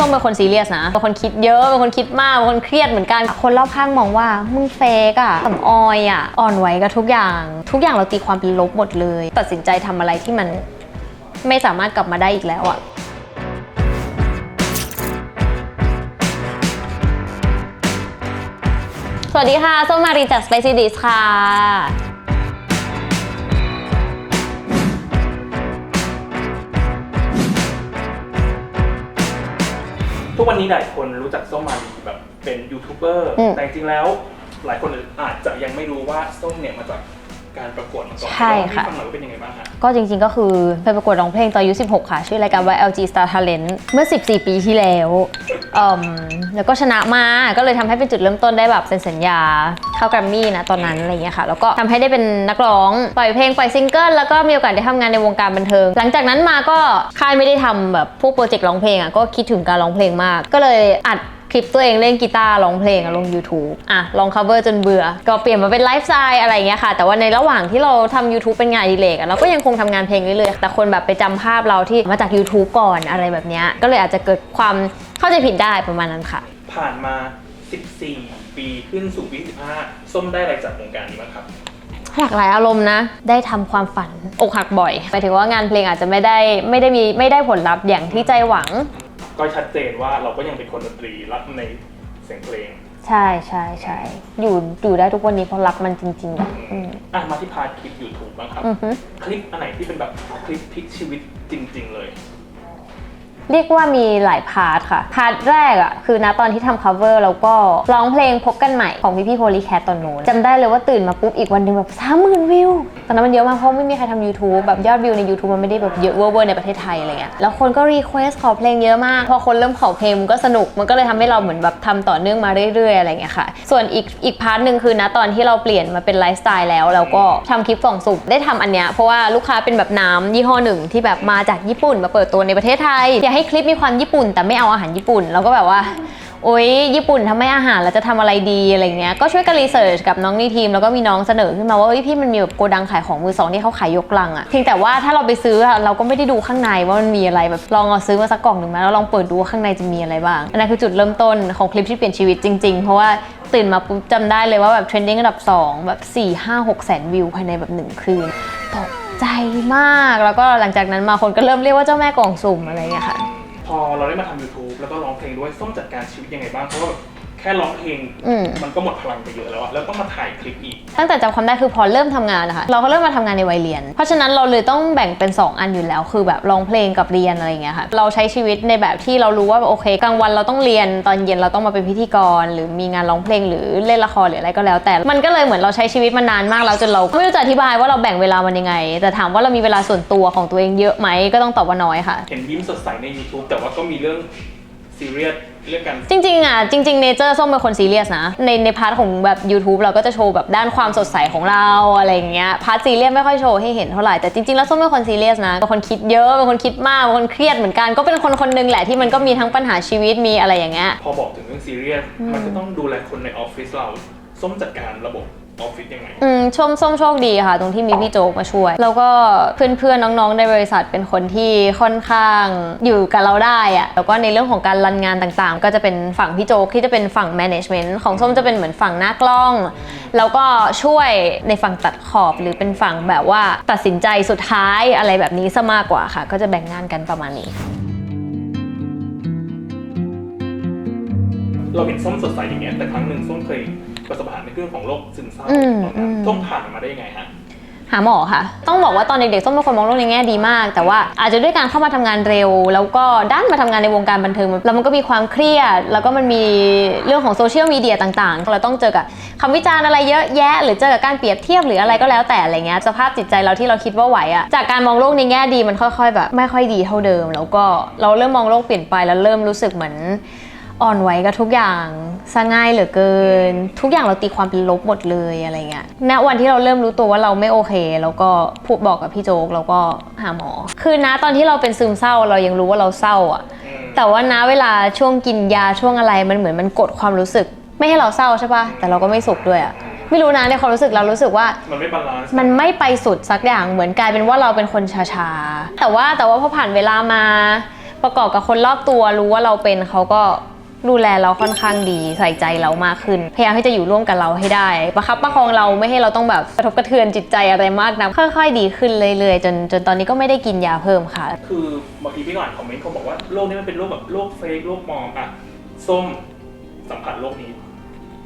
ส้มเป็นคนซีเรียสนะเป็นคนคิดเยอะเป็นคนคิดมากเป็นคนเครียดเหมือนกัน คนรอบข้างมองว่ามึงเฟกอะสำออยอะอ่อนไหวกับทุกอย่าง ทุกอย่างเราตีความเป็นลบหมดเลย ตัดสินใจทำอะไรที่มันไม่สามารถกลับมาได้อีกแล้วอะสวัสดีค่ะ ส้มมารีจาก Spicy Dish ค่ะ ทุกวันนี้หลายคนรู้จักส้มมารีแบบเป็นยูทูบเบอร์ อืม แต่จริงๆแล้ว หลายคนอาจจะยังไม่รู้ว่าส้มเนี่ยมาจาก การประกวดมาก่อนใช่ค่ะเล่าให้ฟังหน่อยว่าเป็นยังไงบ้างฮะก็จริงๆก็คือไปประกวดร้องเพลงตอนอายุ 16 ค่ะ ชื่อรายการว่า LG Star Talent เมื่อ 14 ปีที่แล้วเอิ่มแล้วก็ชนะมา ก็เลยทำให้เป็นจุดเริ่มต้นได้แบบเซ็นสัญญา เข้าแกรมมี่นะตอนนั้นอะไรเงี้ยค่ะ แล้วก็ทำให้ได้เป็นนักร้อง ปล่อยเพลง ปล่อยซิงเกิล แล้วก็มีโอกาสได้ทำงานในวงการบันเทิง หลังจากนั้นมาก็ค่ายไม่ได้ทำแบบพวกโปรเจกต์ร้องเพลงอะ ก็คิดถึงการร้องเพลงมาก ก็เลยอัด คลิปตัวเองเล่นกีตาร์ร้องเพลงอะลง YouTube อะลอง cover จนเบื่อ ก็เปลี่ยนมาเป็นไลฟ์สไตล์อะไรอย่างเงี้ยค่ะ แต่ว่าในระหว่างที่เราทำ YouTube เป็นงานอดิเรกอะเราก็ยังคงทำงานเพลงเรื่อยๆแต่คนแบบไปจำภาพเราที่มาจาก YouTube ก่อนอะไรแบบเนี้ยก็เลยอาจจะเกิดความเข้าใจผิดได้ประมาณนั้นค่ะ ผ่านมา 14 ปีขึ้นสู่ปีที่15ส้มได้อะไรจากวงการนี้บ้างครับหลากหลายอารมณ์นะ ได้ทำความฝันอกหักบ่อยหมายถึงว่างานเพลงอาจจะไม่ได้ไม่ได้มีไม่ได้ผลลัพธ์อย่างที่ใจหวัง ก็ชัดเจนว่าเราก็ยังเป็นคนดนตรีรักในเสียงเพลงใช่ใช่ใช่อยู่อยู่ได้ทุกวันนี้เพราะรักมันจริงๆอะอืม อะมาที่พาร์ทคลิป YouTube บ้างครับ อือฮึ คลิปอันไหนที่เป็นแบบคลิปพลิกชีวิตจริง ๆ เลย เรียกว่ามีหลายพาร์ทค่ะ พาร์ทแรกอะคือนะตอนที่ทำ cover แล้วก็ร้องเพลงพบกันใหม่ของพี่พี่โพลีแคทตอนโน้นจำได้เลยว่าตื่นมาปุ๊บอีกวันหนึ่งแบบสามหมื่นวิว ตอนนั้นมันเยอะมากเพราะไม่มีใครทำ YouTube แบบยอดวิวใน YouTube มันไม่ได้แบบเยอะเวอร์ในประเทศไทยอะไรเงี้ยแล้วคนก็รีเควสขอเพลงเยอะมาก พอคนเริ่มขอเพลงมันก็สนุกมันก็เลยทำให้เราเหมือนแบบทำต่อเนื่องมาเรื่อยๆอะไรเงี้ยค่ะ ส่วนอีกอีกพาร์ทหนึ่งคือนะตอนที่เราเปลี่ยนมาเป็นไลฟ์สไตล์แล้วเราก็ทำคลิปกล่องสุ่มได้ทำอันเนี้ยเพราะว่าลูกค้าเป็นแบบน้ำยี่ห้อหนึ่งที่แบบมาจากญี่ปุ่นมาเปิดตัวในประเทศไทยากให้คลิปมีความญี่ปุ่น แต่ไม่เอาอาหารญี่ปุ่นเราก็แบบว่าโอ๊ยญี่ปุ่นทำไม่อาหารแล้วจะทำอะไรดีอะไรเงี้ยก็ช่วยกันรีเสิร์ชกับน้องในทีมแล้วก็มีน้องเสนอขึ้นมาว่าเอ้ยพี่มันมีแบบโกดังขายของมือสองที่เขาขายยกลังอะเพียงแต่ว่าถ้าเราไปซื้ออะเราก็ไม่ได้ดูข้างในว่ามันมีอะไรแบบลองเอาซื้อมาสักกล่องหนึ่งมาแล้วลองเปิดดูว่าข้างในจะมีอะไรบ้างอันนั้นคือจุดเริ่มต้นของคลิปที่เปลี่ยนชีวิตจริงๆ เพราะว่าตื่นมาปุ๊บจำได้เลยว่าแบบเทรนดิ้งอันดับสองแบบ 4 5 6แสนวิวภายในแบบหนึ่งคืนตก ใจมาก แล้วก็หลังจากนั้นมาคนก็เริ่มเรียกว่าเจ้าแม่กล่องสุ่มอะไรอย่างเงี้ยค่ะ พอเราได้มาทำ YouTube แล้วก็ร้องเพลงด้วยส้มจัดการชีวิตยังไงบ้าง เพราะว่าแบบ แค่ร้องเพลงอืม มันก็หมดพลังไปเยอะแล้วอะแล้วต้องมาถ่ายคลิปอีก ตั้งแต่จำความได้คือพอเริ่มทำงานนะคะเราก็เริ่มมาทำงานในวัยเรียน เพราะฉะนั้นเราเลยต้องแบ่งเป็น 2 อันอยู่แล้ว คือแบบร้องเพลงกับเรียนอะไรอย่างเงี้ยค่ะเราใช้ชีวิตในแบบที่เรารู้ว่าโอเคกลางวันเราต้องเรียนตอนเย็นเราต้องมาเป็นพิธีกร หรือมีงานร้องเพลงหรือเล่นละครหรืออะไรก็แล้ว แต่มันก็เลยเหมือนเราใช้ชีวิตมานานมากแล้วจนเราไม่รู้จะอธิบายว่าเราแบ่งเวลามันยังไง แต่ถามว่าเรามีเวลาส่วนตัวของตัวเองเยอะไหมก็ต้องตอบว่าน้อยค่ะ เห็นยิ้มสดใสใน YouTube แต่ว่าก็มีเรื่อง ซีเรียสเรื่องการ จริงๆอะจริงๆเนเจอร์ส้มเป็นคนซีเรียสนะ ในในพาร์ทของแบบ YouTube เราก็จะโชว์แบบด้านความสดใสของเราอะไรอย่างเงี้ยพาร์ทซีเรียสไม่ค่อยโชว์ให้เห็นเท่าไหร่แต่จริงๆแล้วส้มเป็นคนซีเรียสนะเป็นคนคิดเยอะเป็นคนคิดมากเป็นคนเครียดเหมือนกันก็เป็นคนคนหนึงแหละที่มันก็มีทั้งปัญหาชีวิตมีอะไรอย่างเงี้ย พอบอกถึงเรื่องซีเรียส มันก็ต้องดูแลคนในออฟฟิศเรา ส้มจัดการระบบ ออฟฟิศยังไงอืมชมส้มโชคดีค่ะ ตรงที่มีพี่โจ๊กมาช่วย แล้วก็เพื่อนๆน้องๆในบริษัทเป็นคนที่ค่อนข้างอยู่กับเราได้อะแล้วก็ในเรื่องของการรันงานต่างๆ ก็จะเป็นฝั่งพี่โจ๊กที่จะเป็นฝั่ง management ของส้มจะเป็นเหมือนฝั่งหน้ากล้อง แล้วก็ช่วยในฝั่งตัดขอบหรือเป็นฝั่งแบบว่าตัดสินใจสุดท้ายอะไรแบบนี้ซะมากกว่าค่ะ ก็จะแบ่งงานกันประมาณนี้ เราเห็นส้มสดใสอย่างเงี้ยแต่ครั้งหนึ่งส้มเคย ประสบปัญหาในเรื่องของโรคซึมเศร้าอืมตอนนั้นอืมส้มผ่านมันมาได้ยังไงฮะ หาหมอค่ะ ต้องบอกว่าตอนเด็กๆส้มเป็นคนมองโลกในแง่ดีมาก แต่ว่าอาจจะด้วยการเข้ามาทำงานเร็ว แล้วก็ด้านมาทำงานในวงการบันเทิงแล้วมันก็มีความเครียด แล้วก็มันมีเรื่องของโซเชียลมีเดียต่างๆ เราต้องเจอกับคำวิจารณ์อะไรเยอะแยะ หรือเจอกับการเปรียบเทียบหรืออะไรก็แล้วแต่อะไรเงี้ย สภาพจิตใจเราที่เราคิดว่าไหวอะจากการมองโลกในแง่ดีมันค่อยๆแบบ ไม่ค่อยดีเท่าเดิม แล้วก็เราเริ่มมองโลกเปลี่ยนไปแล้วเริ่มรู้สึกเหมือน อ่อนไหวกับทุกอย่างซะง่ายเหลือเกิน ทุกอย่างเราตีความเป็นลบหมดเลยอะไรเงี้ยณวันที่เราเริ่มรู้ตัวว่าเราไม่โอเค แล้วก็พูดบอกกับพี่โจ๊กแล้วก็หาหมอ คือณตอนที่เราเป็นซึมเศร้าเรายังรู้ว่าเราเศร้าอะอืมแต่ว่าณเวลาช่วงกินยาช่วงอะไรมันเหมือนมันกดความรู้สึก ไม่ให้เราเศร้าใช่ปะแต่เราก็ไม่สุขด้วยอะไม่รู้นะในความรู้สึกเรารู้สึกว่ามันไม่บาลานซ์มันไม่ไปสุดสักอย่างเหมือนกลายเป็นว่าเราเป็นคนชาๆแต่ว่าแต่ว่าพอผ่านเวลามาประกอบกับคนรอบตัวรู้ว่าเราเป็นเขาก็ ดูแลเราค่อนข้างดีใส่ใจเรามากขึ้น พยายามที่จะอยู่ร่วมกับเราให้ได้ ประคับประคองเราไม่ให้เราต้องแบบกระทบกระเทือนจิตใจอะไรมากนะค่อย ๆ ดีขึ้นเรื่อยๆจนจนตอนนี้ก็ไม่ได้กินยาเพิ่มค่ะ คือบางทีพี่ก็อ่านคอมเมนต์เขาบอกว่าโรคนี้มันเป็นโรคแบบโรคเฟกโรคมองอะส้มสัมผัสโรคนี้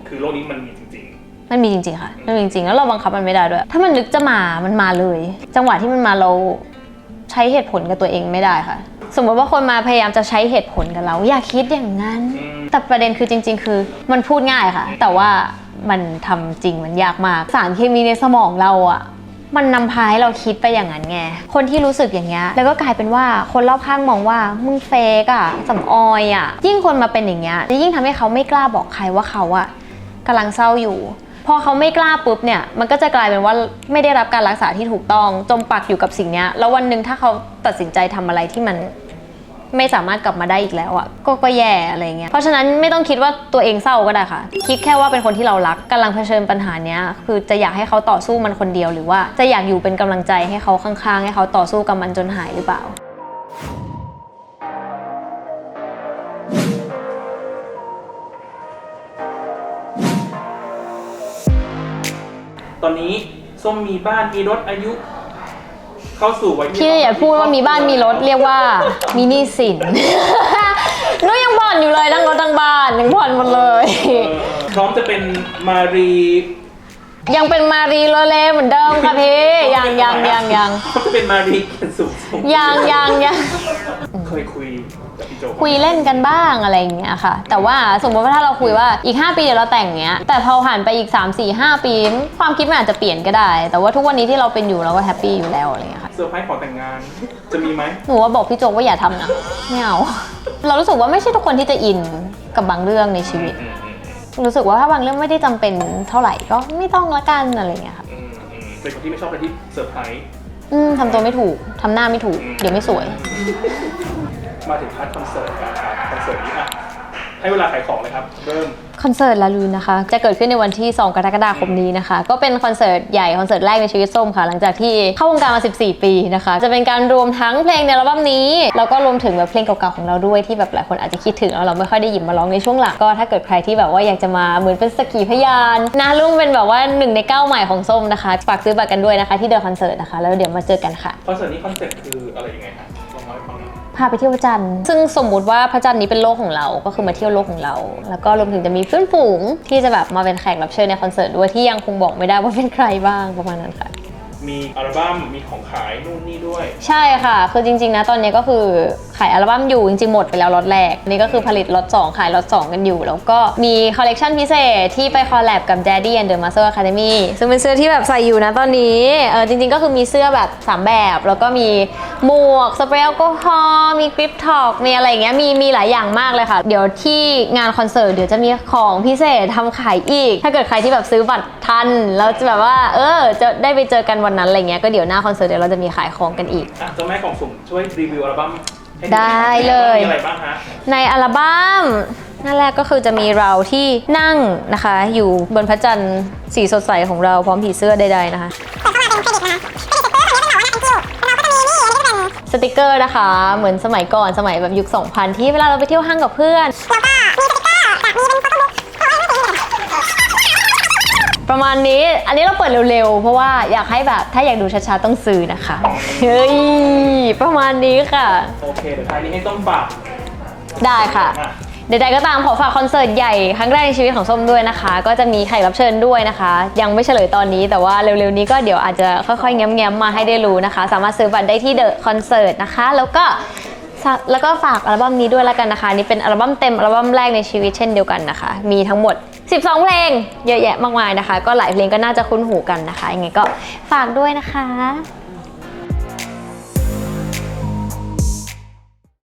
คือโรคนี้มันมีจริงมันมีจริงๆค่ะ มันมีจริงๆ แล้วเราบังคับมันไม่ได้ด้วย ถ้ามันนึกจะมา มันมาเลย จังหวะที่มันมาเราใช้เหตุผลกับตัวเองไม่ได้ค่ะ สมมติว่าคนมาพยายามจะใช้เหตุผลกับเรา อย่าคิดอย่างนั้นๆอืมแต่ประเด็นคือจริง ๆ คือ มันพูดง่ายค่ะ แต่ว่ามันทำจริงมันยากมาก สารเคมีในสมองเราอะมันนำพาให้เราคิดไปอย่างนั้นไง คนที่รู้สึกอย่างเงี้ย แล้วก็กลายเป็นว่าคนรอบข้างมองว่ามึงเฟกอะสำออยอะยิ่งคนมาเป็นอย่างเงี้ยจะยิ่งทำให้เขาไม่กล้าบอกใครว่าเขาอะกำลังเศร้าอยู่ พอเขาไม่กล้าปุ๊บเนี่ย มันก็จะกลายเป็นว่าไม่ได้รับการรักษาที่ถูกต้อง จมปักอยู่กับสิ่งเนี้ยแล้ววันหนึ่งถ้าเขาตัดสินใจทำอะไรที่มัน ไม่สามารถกลับมาได้อีกแล้วอะ่ะก็ก็แย่อะไรเงี้ยเพราะฉะนั้นไม่ต้องคิดว่าตัวเองเศร้าก็ได้ค่ะ คิดแค่ว่าเป็นคนที่เรารักกำลังเผชิญปัญหาเนี้ยคือจะอยากให้เขาต่อสู้มันคนเดียวหรือว่าจะอยากอยู่เป็นกำลังใจให้เขาข้างๆ ให้เขาต่อสู้กับมันจนหายหรือเปล่าตอนนี้ส้มมีบ้านมีรถอายุ เข้าสู่วัยที่พี่อย่าพูดว่ามีบ้านมีรถเรียกว่ามีหนี้สินนุ้ยยังบ่อนอยู่เลยทั้งรถทั้งบ้านยังบ่อนหมดเลย เออพร้อมจะเป็นมารียังเป็นมารีโรเลเหมือนเดิมค่ะพี่ยังยังยังยังพร้อมจะเป็นมารีเขียนสูงสูงยังยังยังเคยคุยกับพี่โจ คุยเล่นกันบ้างอะไรอย่างเงี้ยค่ะ แต่ว่าสมมติว่าถ้าเราคุยว่าอีก 5 ปีเดี๋ยวเราแต่งเงี้ยแต่พอผ่านไปอีก 3 4 5 ปี ความคิดมันอาจจะเปลี่ยนก็ได้ แต่ว่าทุกวันนี้ที่เราเป็นอยู่เราก็แฮปปี้อยู่แล้วอะไรเงี้ยค่ะเซอร์ไพรส์ขอแต่งงานจะมีไหมหนูว่าบอกพี่โจกว่าอย่าทำนะไม่เอาเรารู้สึกว่าไม่ใช่ทุกคนที่จะอินกับบางเรื่องในชีวิตอืมอืมอืมรู้สึกว่าถ้าบางเรื่องไม่ได้จำเป็นเท่าไหร่ก็ไม่ต้องละกันอะไรเงี้ยค่ะอืมอืมเป็นคนที่ไม่ชอบอะไรที่เซอร์ไพรส์อืมทำตัวไม่ถูกทำหน้าไม่ถูก เดี๋ยวไม่สวย มาถึงพาร์ทคอนเสิร์ตกันครับคอนเสิร์ตนี้อะให้เวลาขายของเลยครับเริ่ม คอนเสิร์ตลาลูนนะคะ จะเกิดขึ้นในวันที่ 2 กรกฎาคมนี้นะคะ ก็เป็นคอนเสิร์ตใหญ่คอนเสิร์ตแรกในชีวิตส้มค่ะ หลังจากที่เข้าวงการมา 14 ปีนะคะ จะเป็นการรวมทั้งเพลงในอัลบั้มนี้ แล้วก็รวมถึงแบบเพลงเก่าๆของเราด้วยที่แบบหลายคนอาจจะคิดถึงแล้วเราไม่ค่อยได้หยิบมาร้องในช่วงหลังก็ถ้าเกิดใครที่แบบว่าอยากจะมาเหมือนเป็นสกขีพยานนะรุ่งเป็นแบบว่าหนึ่งในเก้าใหม่ของส้มนะคะฝากซื้อบัตรกันด้วยนะคะที่เดอะคอนเสิร์ตนะคะแล้วเดี๋ยวมาเจอกันค่ะคอนเสิร์ตนี้คอนเซ็ปต์คืออะไรยังไงฮะลองเล่าให้ฟังหน่อย พาไปเที่ยวพระจันทร์ ซึ่งสมมุติว่าพระจันทร์นี้เป็นโลกของเรา ก็คือมาเที่ยวโลกของเรา แล้วก็รวมถึงจะมีเพื่อนฝูงที่จะแบบมาเป็นแขกรับเชิญในคอนเสิร์ตด้วยที่ยังคงบอกไม่ได้ว่าเป็นใครบ้างประมาณนั้นค่ะ มีอัลบั้มมีของขายนู่นนี่ด้วย ใช่ค่ะ คือจริง ๆ นะตอนนี้ก็คือขายอัลบั้มอยู่จริงๆหมดไปแล้วล็อตแรก นี่ก็คือผลิตล็อต2ขายล็อต2กันอยู่ แล้วก็มีคอลเลกชันพิเศษที่ไปคอลแลบกับ Daddy and the Master Academy ซึ่งเป็นเสื้อที่แบบใส่อยู่นะตอนนี้เออจริงๆก็คือมีเสื้อแบบ 3 แบบ แล้วก็มี หมวก สเปรย์แอลกอฮอล์มีกริปท็อกมีอะไรอย่างเงี้ยมีมีหลายอย่างมากเลยค่ะ เดี๋ยวที่งานคอนเสิร์ตเดี๋ยวจะมีของพิเศษทำขายอีก ถ้าเกิดใครที่แบบซื้อบัตรทัน แล้วจะแบบว่า เออ จะได้ไปเจอกันวันนั้นอะไรเงี้ยก็เดี๋ยวหน้าคอนเสิร์ตเดี๋ยวเราจะมีขายของกันอีก อะเจ้าแม่กล่องสุ่มช่วยรีวิวอัลบั้มให้ได้เลย มีอะไรบ้างฮะ ในอัลบั้มหน้าแรกก็คือจะมีเราที่นั่งนะคะ อยู่บนพระจันทร์สีสดใสของเราพร้อมผีเสื้อใดๆนะคะสติ กเกอร์นะคะ เหมือนสมัยก่อนสมัยแบบยุค 2000 ที่เวลาเราไปเที่ยวห้างกับเพื่อนประมาณนี้อันนี้เราเปิดเร็วๆ เพราะว่าอยากให้แบบถ้าอยากดูช้าๆ ต้องซื้อนะคะ เฮ้ย ประมาณนี้ค่ะ โอเค เดี๋ยวท้ายนี้ให้ต้มฝากได้ค่ะอะ ใดๆก็ตามขอฝากคอนเสิร์ตใหญ่ครั้งแรกในชีวิตของส้มด้วยนะคะ ก็จะมีแขกรับเชิญด้วยนะคะ ยังไม่เฉลยตอนนี้แต่ว่าเร็วๆนี้ก็เดี๋ยวอาจจะค่อยๆแง้มๆมาให้ได้รู้นะคะ สามารถซื้อบัตรได้ที่เดอะคอนเสิร์ตนะคะ แล้วก็แล้วก็ฝากอัลบั้มนี้ด้วยแล้วกันนะคะ นี่เป็นอัลบั้มเต็มอัลบั้มแรกในชีวิตเช่นเดียวกันนะคะ มีทั้งหมด 12 เพลง เยอะแยะมากมายนะคะ ก็หลายเพลงก็น่าจะคุ้นหูกันนะคะยังไงก็ฝากด้วยนะคะ